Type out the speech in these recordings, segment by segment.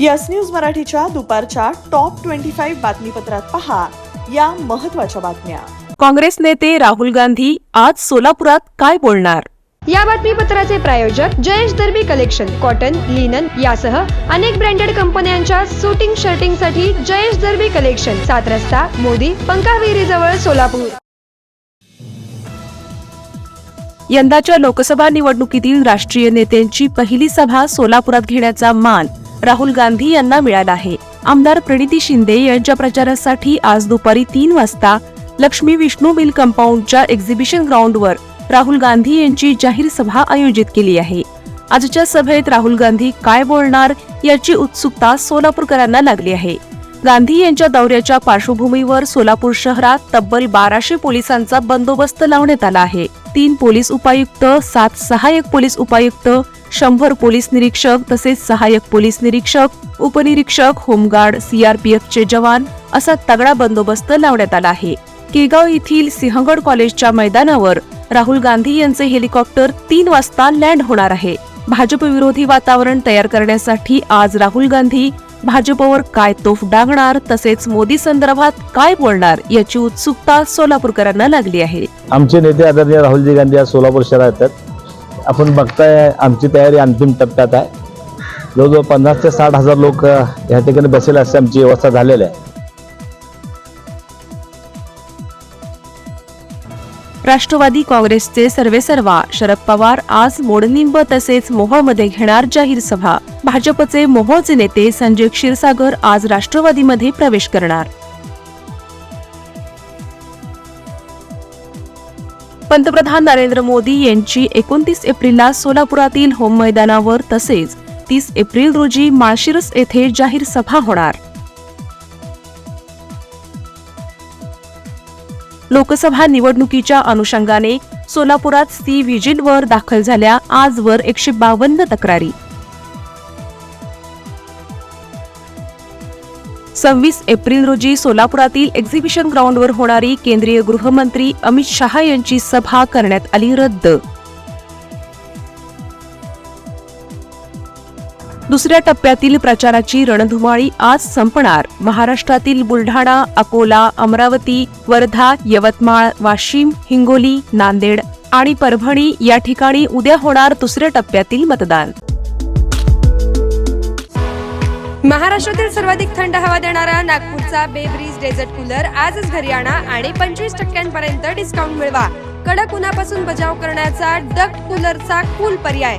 Yes news मराठीच्या दुपारच्या top twenty five बातमीपत्रात पहा या महत्त्वाच्या बातम्या. काँग्रेस नेते राहुल गांधी आज सोलापुरात काय बोलणार? या बातमीपत्राचे प्रायोजक Jayesh Darbi collection cotton linen यासह अनेक ब्रँडेड कंपन्यांच्या सुटिंग शर्टिंगसाठी जयेश दर्बी कलेक्शन सात रस्ता मोदी पंकाविहिरी जवळ सोलापूर. यंदाच्या लोकसभा निवडणुकीतील राष्ट्रीय नेत्यांची पहिली सभा सोलापुरात घेण्याचा मान राहुल गांधी यांना मिळाला आहे. आमदार प्रणिती शिंदे यांच्या प्रचारासाठी आज दुपारी तीन वाजता लक्ष्मी विष्णू मिल कंपाऊंडच्या एक्झिबिशन ग्राउंडवर राहुल गांधी यांची जाहीर सभा आयोजित केली आहे. आजच्या सभेत राहुल गांधी काय बोलणार याची उत्सुकता सोलापूरकरांना लागली आहे. गांधी यांच्या दौऱ्याच्या पार्श्वभूमीवर सोलापूर शहरात तब्बल बाराशे पोलिसांचा बंदोबस्त लावण्यात आला आहे. तीन पोलीस उपायुक्त सात सहाय्यक पोलीस उपायुक्त शंभर पोलीस निरीक्षक तसेच सहाय्यक पोलीस निरीक्षक उपनिरीक्षक होमगार्ड सीआरपीएफचे जवान असा तगडा बंदोबस्त लावण्यात आला आहे. केगाव येथील सिंहगड कॉलेजच्या मैदानावर राहुल गांधी यांचे हेलिकॉप्टर तीन वाजता लँड होणार आहे. भाजप विरोधी वातावरण तयार करण्यासाठी आज राहुल गांधी भाजपवर काय तोफ डागणार तसेच मोदी संदर्भात काय बोलणार याची उत्सुकता सोलापूरकरांना लागली आहे. आमचे नेते आदरणीय राहुलजी गांधी आज सोलापूर शहरात येतात आपण बघताय आमची तयारी अंतिम टप्प्यात आहे. जवळजवळ पन्नास ते साठ हजार लोक या ठिकाणी बसेल अशी आमची व्यवस्था झालेली आहे. राष्ट्रवादी काँग्रेसचे सर्वेसर्वा शरद पवार आज मोडनिंब तसेच मोहोळमध्ये घेणार जाहीर सभा. भाजपचे मोहोळचे नेते संजय क्षीरसागर आज राष्ट्रवादीमध्ये प्रवेश करणार. पंतप्रधान नरेंद्र मोदी यांची एकोणतीस एप्रिलला सोलापुरातील होम मैदानावर तसेच तीस एप्रिल रोजी माळशिरस येथे जाहीर सभा होणार. लोकसभा निवडणुकीच्या अनुषंगाने सोलापुरात सी व्हिजिलवर दाखल झाल्या आजवर एकशे बावन्न तक्रारी. सव्वीस एप्रिल रोजी सोलापुरातील एक्झिबिशन ग्राउंडवर होणारी केंद्रीय गृहमंत्री अमित शहा यांची सभा करण्यात आली रद्द. दुसऱ्या टप्प्यातील प्रचाराची रणधुमाळी आज संपणार. महाराष्ट्रातील बुलढाणा अकोला अमरावती वर्धा यवतमाळ वाशिम हिंगोली नांदेड आणि परभणी या ठिकाणी उद्या होणार दुसऱ्या टप्प्यातील मतदान. महाराष्ट्रातील सर्वाधिक थंड हवा देणारा नागपूरचा बेब्रीज डेझर्ट कूलर आजच घरी आणा आणि पंचवीस टक्क्यांपर्यंत डिस्काउंट मिळवा. कडक उन्हापासून बचाव करण्याचा डक्ट कूलरचा कूल पर्याय.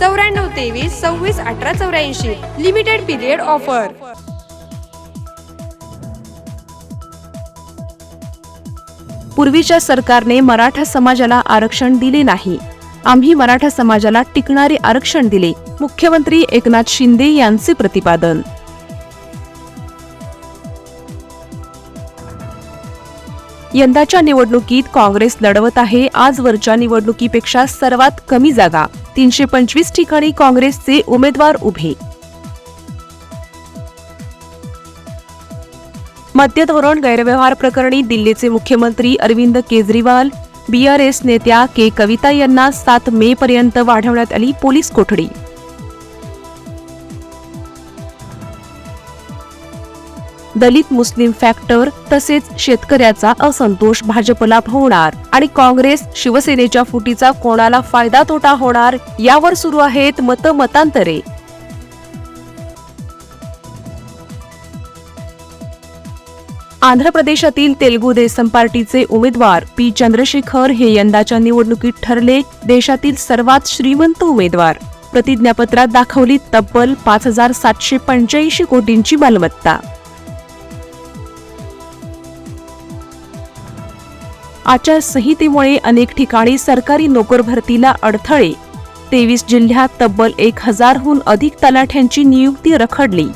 चौऱ्याण्णव तेवीस सव्वीस अठरा चौऱ्याऐंशी. लिमिटेड पिरियड ऑफर पूर्वीच्या सरकारने मराठा समाजाला आरक्षण दिले नाही. आम्ही मराठा समाजाला टिकणारे आरक्षण दिले. मुख्यमंत्री एकनाथ शिंदे यांचे प्रतिपादन. यंदाच्या निवडणुकीत काँग्रेस लढवत आहे. आजवरच्या निवडणुकीपेक्षा सर्वात कमी जागा. तीनशे पंचवीस ठिकाणी काँग्रेसचे उमेदवार उभे. मद्य धोरण गैरव्यवहार प्रकरणी दिल्लीचे मुख्यमंत्री अरविंद केजरीवाल बीआरएस नेत्या के कविता यांना सात मे पर्यंत वाढवण्यात आली पोलीस कोठडी. दलित मुस्लिम फॅक्टर तसेच शेतकऱ्याचा असंतोष भाजपला होणार. आणि काँग्रेस शिवसेनेच्या फुटीचा कोणाला फायदा तोटा होणार यावर सुरू आहेत मतमतांतरे. आंध्र प्रदेशातील तेलगू देसम पार्टीचे उमेदवार पी चंद्रशेखर हे यंदाच्या निवडणुकीत ठरले देशातील सर्वात श्रीमंत उमेदवार. प्रतिज्ञापत्रात दाखवली तब्बल पाच हजार सातशे पंच्याऐंशी कोटींची मालमत्ता. आचारसंहितेमुळे अनेक ठिकाणी सरकारी नोकर भरतीला अडथळे. तेवीस जिल्ह्यात तब्बल एक हजारहून अधिक तलाठ्यांची नियुक्ती रखडली.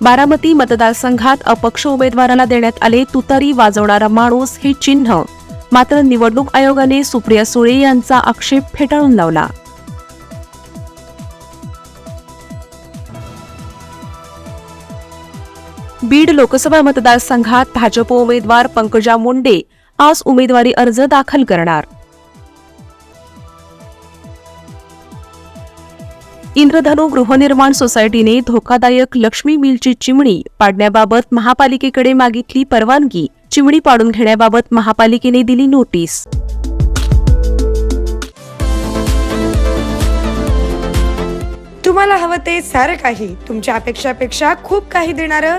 बारामती मतदारसंघात अपक्ष उमेदवाराला देण्यात आले तुतारी वाजवणारा माणूस हे चिन्ह. मात्र निवडणूक आयोगाने सुप्रिया सुळे यांचा आक्षेप फेटाळून लावला. बीड लोकसभा मतदारसंघात भाजप उमेदवार पंकजा मुंडे आज उमेदवारी अर्ज दाखल करणार. इंद्रधनु गृहनिर्माण सोसायटीने धोकादायक लक्ष्मी मिलची चिमणी पाडण्याबाबत महापालिकेकडे मागितली परवानगी. चिमणी पाडून घेण्याबाबत महापालिकेने दिली नोटीस. तुम्हाला हवं ते सारं काही. तुमच्या अपेक्षापेक्षा खूप काही देणारं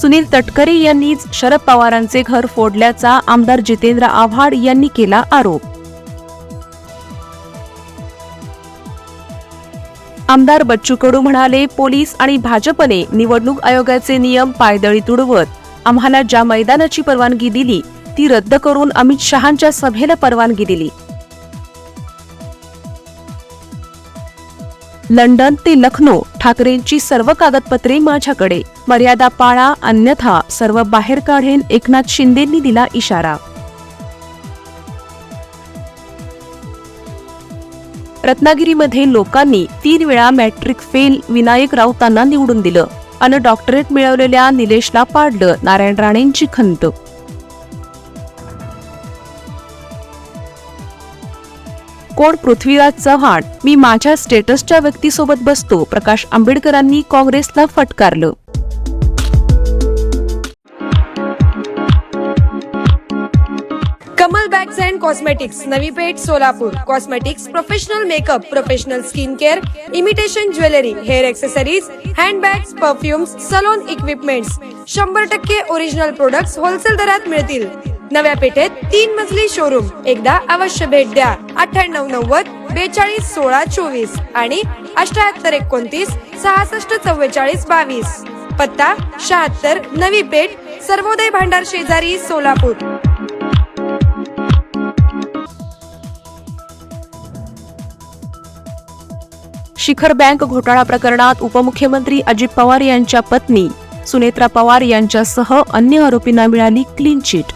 सुनील तटकरे यांनीच शरद पवारांचे घर फोडल्याचा आमदार जितेंद्र आव्हाड यांनी केला आरोप. आमदार बच्चू कडू म्हणाले पोलीस आणि भाजपने निवडणूक आयोगाचे नियम पायदळी तुडवत आम्हाला ज्या मैदानाची परवानगी दिली ती रद्द करून अमित शहांच्या सभेला परवानगी दिली. लंडन ते लखनौ ठाकरेंची सर्व कागदपत्रे माझ्याकडे. मर्यादा पाळा अन्यथा सर्व बाहेर काढेन एकनाथ शिंदेंनी दिला इशारा. रत्नागिरीमध्ये लोकांनी तीन वेळा मॅट्रिक फेल विनायक राऊतांना निवडून दिलं. आणि डॉक्टरेट मिळवलेल्या निलेशला पाडलं नारायण राणेंची खंत. कोण पृथ्वीराज चव्हाण? मी माझ्या स्टेटसच्या व्यक्तीसोबत बसतो. प्रकाश आंबेडकरांनी काँग्रेसला फटकारलं. Kamal bags and cosmetics Navi Peth Solapur. Cosmetics professional makeup professional skin care imitation jewellery hair accessories handbags perfumes salon equipments शंभर टक्के ओरिजिनल प्रोडक्ट्स होलसेल दरात मिळतील. नव्या पेठेत तीन मजली शोरूम एकदा अवश्य भेट द्या. अठ्ठ्याण्णव नव्वद बेचाळीस सोळा चोवीस आणि अष्ट्याहत्तर एकोणतीस सहासष्ट चव्वेचाळीस बावीस. पत्ता शहात्तर नवी पेठ सर्वोदय भांडार शेजारी सोलापूर. शिखर बँक घोटाळा प्रकरणात उपमुख्यमंत्री अजित पवार यांच्या पत्नी सुनेत्रा पवार यांच्यासह अन्य आरोपींना मिळाली क्लीन चिट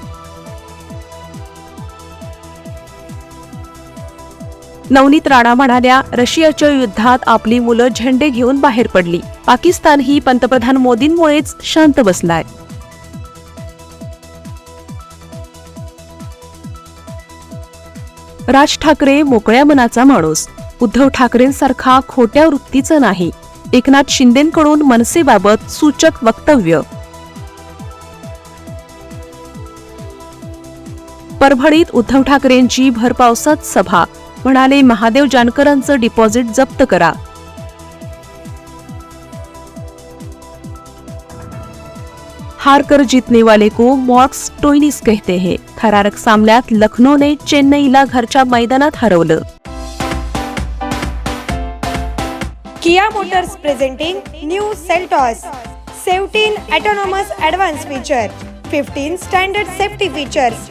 नवनीत राणा म्हणाल्या रशियाच्या युद्धात आपली मुलं झेंडे घेऊन बाहेर पडली. पाकिस्तान ही पंतप्रधान मोदींमुळेच शांत बसलाय. राज ठाकरे मोकळ्या मनाचा माणूस. उद्धव ठाकरेंसारखा खोट्या वृत्तीचं नाही. एकनाथ शिंदेकडून मनसेबाबत सूचक वक्तव्य. परभणीत उद्धव ठाकरेंची भरपावसात सभा. म्हणाले महादेव जानकरांचं डिपॉझिट जप्त करा. हारकर जितने वाले को मॉर्क्स टोइनिस कहते हे। थरारक सामन्यात लखनौने चेन्नईला घरच्या मैदानात हरवलं। Kia motors presenting new Seltos. Seventeen autonomous advance feature fifteen standard safety features